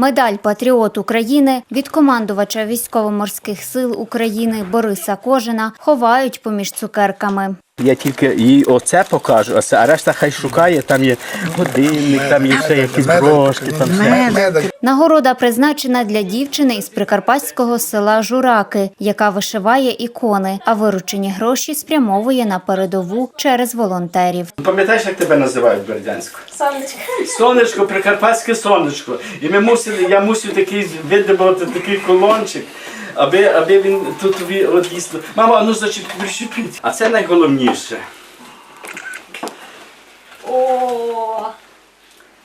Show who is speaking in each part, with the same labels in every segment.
Speaker 1: медаль Патріот України від командувача військово-морських сил України Бориса Кожина ховають поміж цукерками.
Speaker 2: Я тільки їй оце покажу, а, решта хай шукає, там є годинник, там є ще якісь брошки. там все.
Speaker 1: Нагорода призначена для дівчини із прикарпатського села Жураки, яка вишиває ікони, а виручені гроші спрямовує на передову через волонтерів.
Speaker 2: Пам'ятаєш, як тебе називають Бердянську?
Speaker 3: Сонечко.
Speaker 2: Сонечко, прикарпатське сонечко. І ми мусили, я мусив такий видобувати такий колончик. Аби аби він тут тобі от дійсно. Мама, а ну зачіпіть. А це найголовніше більше.
Speaker 3: О!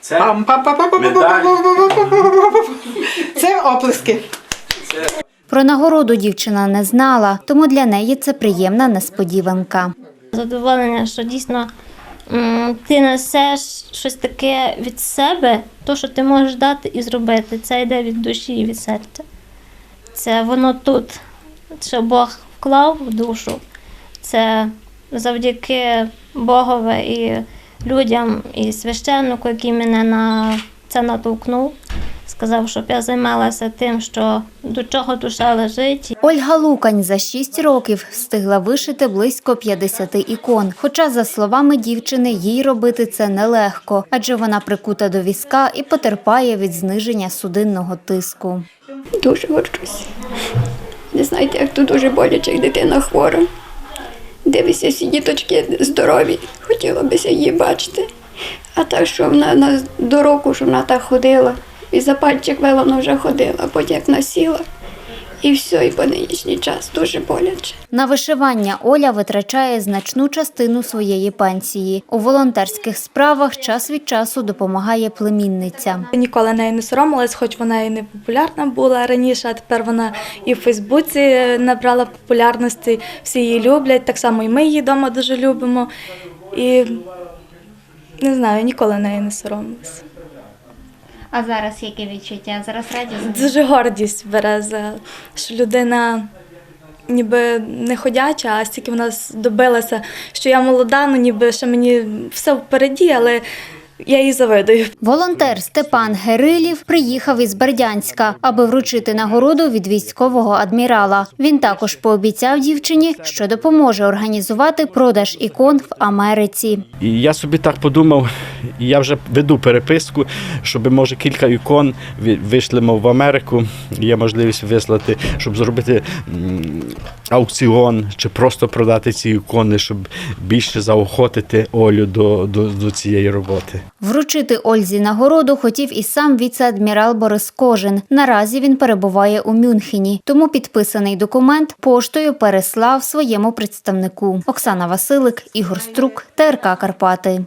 Speaker 2: Це
Speaker 4: Пам -пам -пам -пам -пам. Це оплески. Це...
Speaker 1: Про нагороду дівчина не знала, тому для неї це приємна несподіванка.
Speaker 4: Задоволення, що дійсно ти несеш щось таке від себе, то що ти можеш дати і зробити. Це йде від душі і від серця. Це воно тут, що Бог вклав в душу. Це завдяки Богові і людям, і священнику, який мене на це натовкнув. Сказав, щоб я займалася тим, що до чого душа лежить,
Speaker 1: Ольга Лукань за 6 років встигла вишити близько 50 ікон. Хоча, за словами дівчини, їй робити це нелегко, адже вона прикута до візка і потерпає від зниження судинного тиску.
Speaker 5: Дуже горжусь. Не знаєте, як тут дуже боляче, як дитина хвора. Дивися, всі діточки здорові, хотіла бися її бачити. А так, що вона на до року, що вона так ходила, і за пальчик вела, вона вже ходила, потім як насіла. І все, і по нинішній час дуже боляче.
Speaker 1: На вишивання Оля витрачає значну частину своєї пенсії. У волонтерських справах час від часу допомагає племінниця.
Speaker 6: Ніколи нею не соромилась, хоч вона і не популярна була раніше, а тепер вона і в Фейсбуці набрала популярності, всі її люблять, так само і ми її вдома дуже любимо. І не знаю, ніколи нею не соромилась.
Speaker 1: А зараз яке відчуття? Зараз радість?
Speaker 6: Дуже гордість бере за що людина ніби не ходяча, а стільки вона добилася, що я молода, ну ніби ще мені все впереді, але я їй завидую.
Speaker 1: Волонтер Степан Герилів приїхав із Бердянська, аби вручити нагороду від військового адмірала. Він також пообіцяв дівчині, що допоможе організувати продаж ікон в Америці.
Speaker 2: І я собі так подумав, і я вже веду переписку, щоб може кілька ікон вишлемо в Америку. Є можливість вислати, щоб зробити аукціон чи просто продати ці ікони, щоб більше заохотити Олю до, до, до цієї роботи.
Speaker 1: Вручити Ользі нагороду хотів і сам віце-адмірал Борис Кожин. Наразі він перебуває у Мюнхені, тому підписаний документ поштою переслав своєму представнику. Оксана Василик, Ігор Струк, ТРК Карпати.